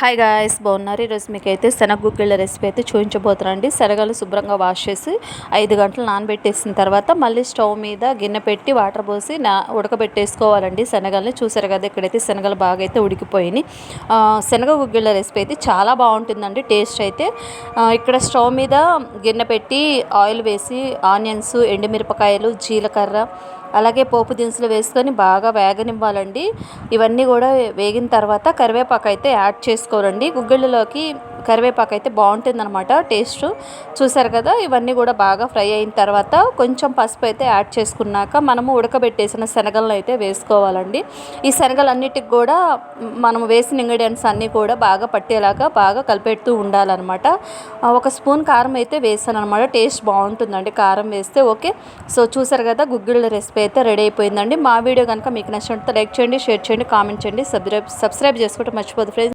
Hi guys బాగున్నారు. ఈరోజు మీకు అయితే శనగ గుగ్గిళ్ళ రెసిపీ అయితే చూపించబోతున్నాండి శనగలు శుభ్రంగా వాష్ చేసి ఐదు గంటలు నానబెట్టేసిన తర్వాత మళ్ళీ స్టవ్ మీద గిన్నె పెట్టి వాటర్ పోసి నా ఉడకబెట్టేసుకోవాలండి శనగల్ని. చూసారు కదా ఇక్కడైతే శనగలు బాగా అయితే ఉడికిపోయినాయి. శనగ గుగ్గిళ్ళ రెసిపీ అయితే చాలా బాగుంటుందండి. టేస్ట్ అయితే ఇక్కడ స్టవ్ మీద గిన్నె పెట్టి ఆయిల్ వేసి ఆనియన్స్ ఎండుమిరపకాయలు జీలకర్ర అలాగే పోపు దినుసులు వేసుకొని బాగా వేగనివ్వాలండి. ఇవన్నీ కూడా వేగిన తర్వాత కరివేపాకు అయితే యాడ్ చేసుకోరండి గుగ్గిళ్ళలోకి కరివేపాకు అయితే బాగుంటుంది అనమాట టేస్ట్. చూసారు కదా ఇవన్నీ కూడా బాగా ఫ్రై అయిన తర్వాత కొంచెం పసుపు అయితే యాడ్ చేసుకున్నాక మనము ఉడకబెట్టేసిన శనగలను అయితే వేసుకోవాలండి. ఈ శనగలన్నిటికి కూడా మనం వేసిన ఇంగ్రీడియంట్స్ అన్నీ కూడా బాగా పట్టేలాగా బాగా కలిపెడుతూ ఉండాలన్నమాట. ఒక స్పూన్ కారం అయితే వేసాను అనమాట టేస్ట్ బాగుంటుందండి కారం వేస్తే. ఓకే సో చూసారు కదా గుగ్గిళ్ళ రెసిపీ అయితే రెడీ అయిపోయిందండి. మా వీడియో కనుక మీకు నచ్చినట్టు లైక్ చేయండి షేర్ చేయండి కామెంట్ చేయండి సబ్స్క్రైబ్ సబ్స్క్రైబ్ చేసుకోవడం మర్చిపోదు ఫ్రెండ్స్.